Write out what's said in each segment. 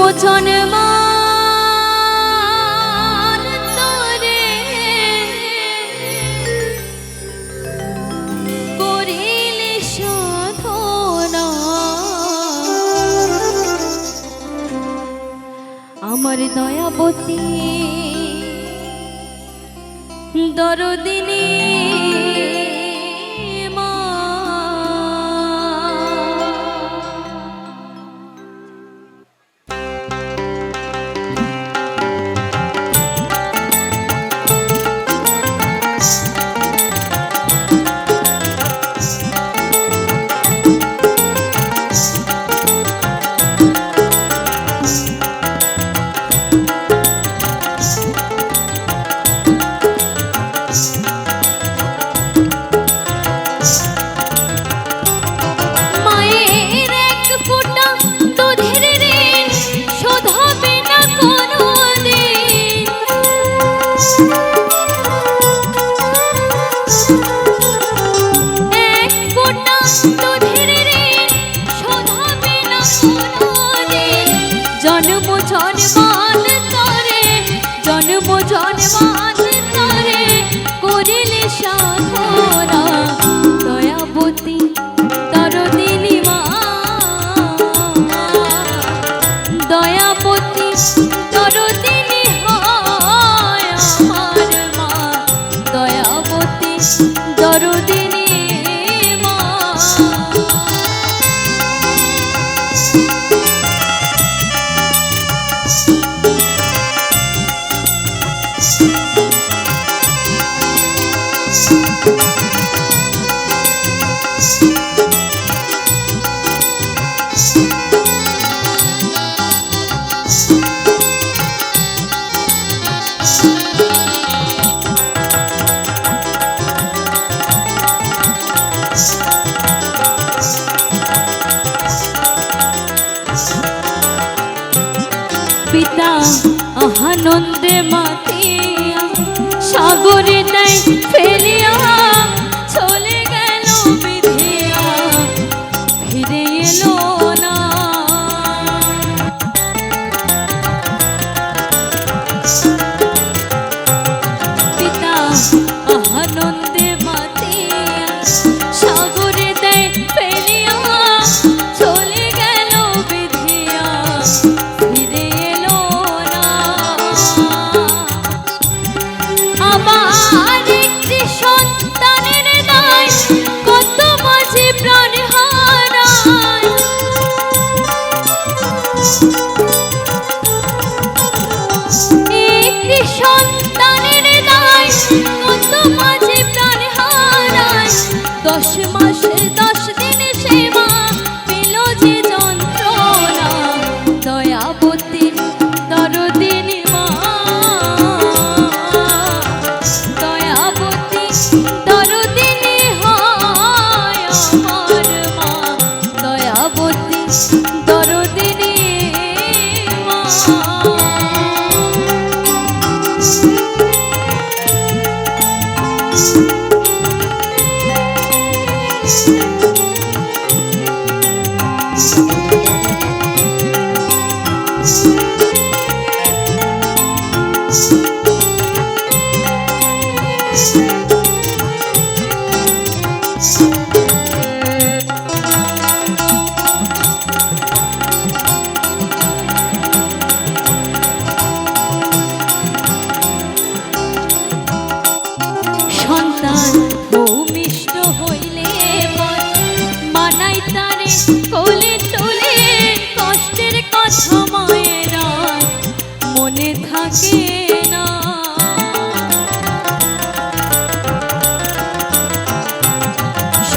মুসলমান তোরে। করিলি সাধনা আমার দয়াবতী দরদিনী পিতা অহানন্দ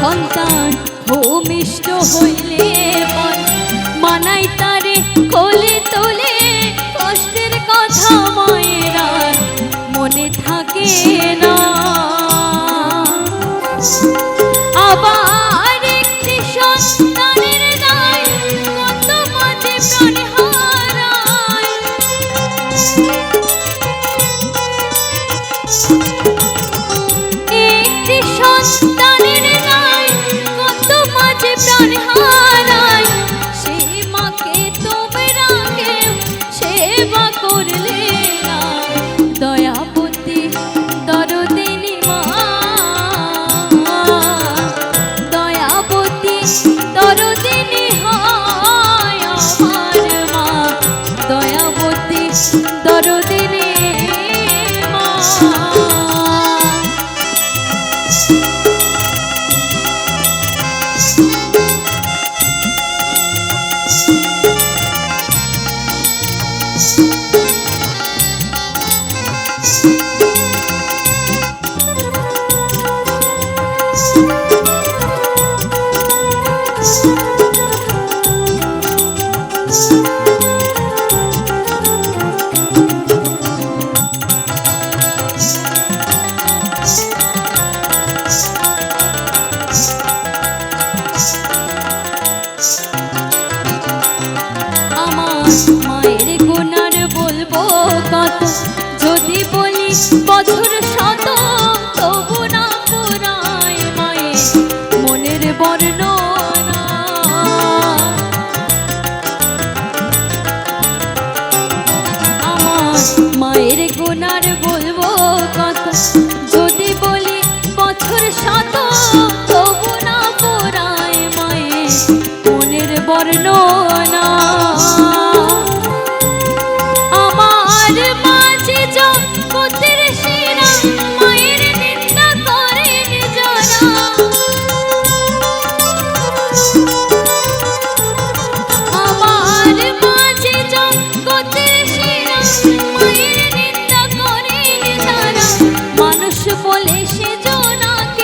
সন্তান ভূমিষ্ঠ হইলে মানাই তারে কোলে তোলে কষ্টের কথা মায়েরা। মনে থাকে না কত